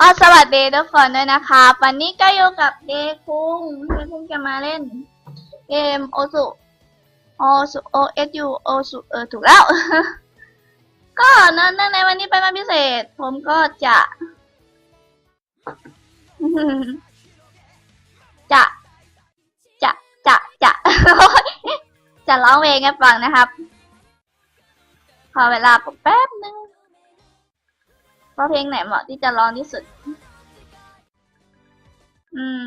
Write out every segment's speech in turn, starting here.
อ๋อสวัสดีทุกคนด้วยนะคะ วันนี้ก็อยู่กับเดคุงเดคุงจะมาเล่น เกมโอสุโอสุโอเอสยูโอสุเออถูกแล้ว ก็เนื่องในวันนี้เป็นวันพิเศษ ผมก็จะ จะ จะ จะ จะ จะร้องเพลงให้ฟังนะครับ ขอเวลาแป๊บนึง ว่าเพลงไหนเหมาะที่จะร้องที่สุด อืม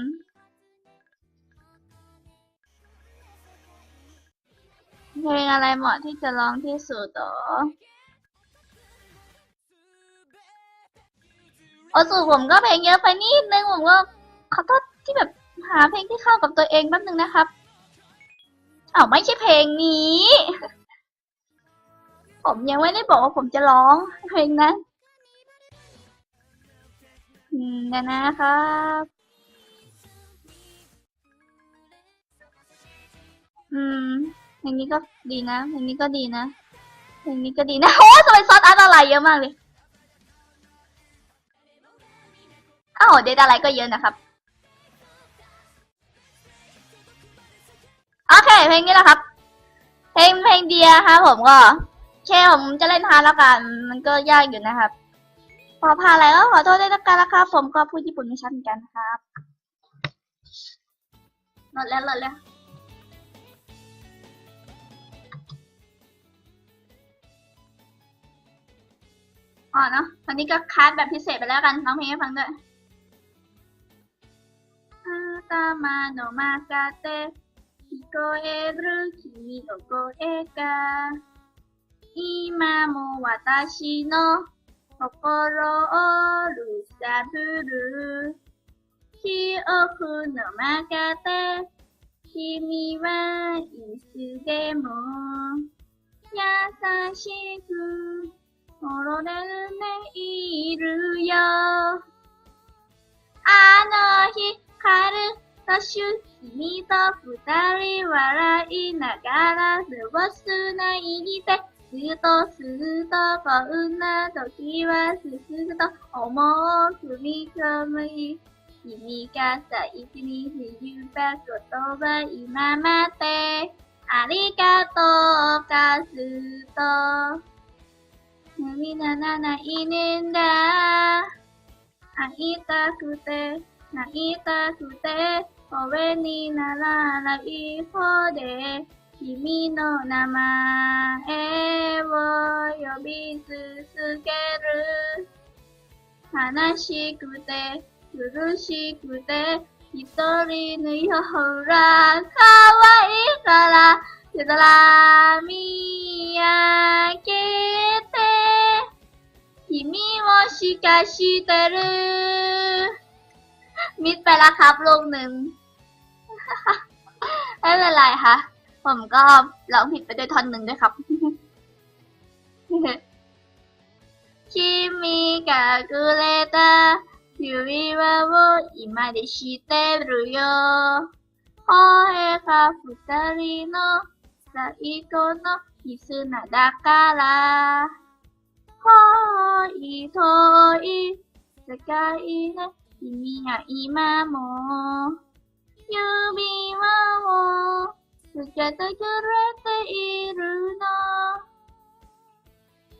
เพลงอะไรเหมาะที่จะร้องที่สุดเหรอโอ้สูผมก็เพลงเยอะไปนิดนึงผมก็ขอโทษที่แบบหาเพลงที่เข้ากับตัวเองแป๊บนึงนะครับอ้าวไม่ใช่เพลงนี้ ผมยังไม่ได้บอกว่าผมจะร้องเพลงนั้น อืมเดี๋ยวนะครับ อืมเพลงนี้ก็ดีนะเพลงนี้ก็ดีนะเพลงนี้ก็ดีนะ โอ้ทำไมซอสอาร์ตอะไรเยอะมากเลยอ้าวเดทอะไรก็เยอะนะครับ โอเค เพลงนี้แหละครับ เพลงเพลงเดียครับผมก็แค่ผมจะเล่นฮาร์ดแล้วกัน มันก็ยากอยู่นะครับ พอพาอะไรก็ขอโทษด้วยละกันนะครับ ผมก็พูดญี่ปุ่นไม่ชัดเหมือนกันครับลดแล้วลดแล้ว อ๋อเนาะวันนี้ก็คัดแบบพิเศษไปแล้วกันร้องเพลงให้ฟังด้วยอาตามาโนมากาเต聞こえる君の声が今も私の 心を揺さぶる記憶の中で君はいつでも優しく転んでいるよ。あの日春とし君と二人笑いながら過ごすないでずっとずっとこんな時はすすと思う踏み込む君が最初に言った言葉今までありがとうかずっと涙ならないねんだ会いたくて泣いたくて声にならない方で君の名前を呼び続ける悲しくて苦しくて一人のようら可愛いから空見上げて君をしかしてるมิดไปแล้วครับลูกหนึ่ง ไม่เป็นไรค่ะ ผมก็ร้องผิดไปด้วยท่อนหนึ่งด้วยครับ 君がくれた指輪を今でしてるよ。声が二人の最後の絆だから。遠い遠い世界で君が今も指輪を つけてくれているの。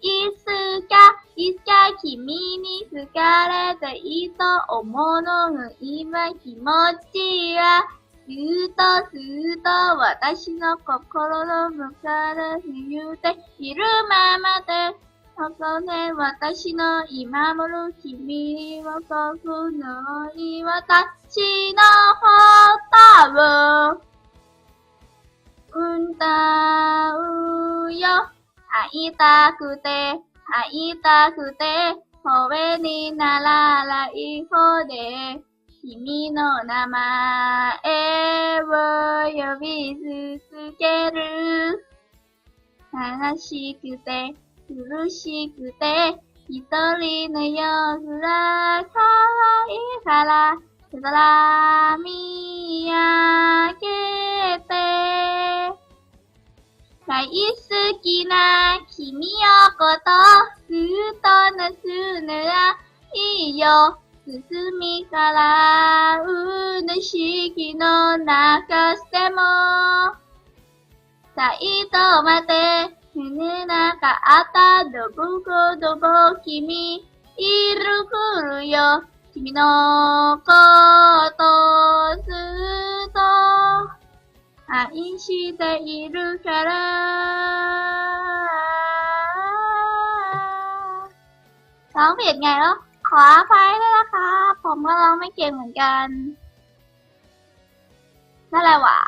いつか、いつか君に好かれていた思うの今気持ちはずっとずっと私の心の中で言っているままで。そこで私の今もる君は僕のい私のことを歌うよ。会いたくて会いたくて声にならない方で君の名前を呼び続ける。悲しくて苦しくて一人の夜空可愛いから空見上げ大好きな君のことずっとなすならいいよ。ず進みからうぬしきの中しても。さいとまで胸中あったどぶこどぼ君。いるくるよ。君のことずっと愛しているからร้องผิดไงแล้วขออภัยด้วยนะคะ ผมก็ร้องไม่เก่งเหมือนกัน นั่นแหละว่ะ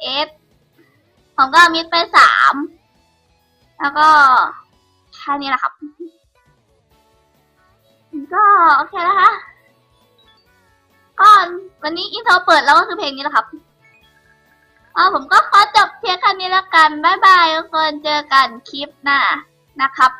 เอสผมก็มิดไปสาม แล้วก็แค่นี้แหละครับ ก็โอเคนะคะ ก็วันนี้อินโทรเปิดแล้วก็คือเพลงนี้แหละครับ อ๋อผมก็ขอจบเพียงแค่นี้แล้วกัน บ๊ายบายทุกคนเจอกันคลิปหน้านะครับ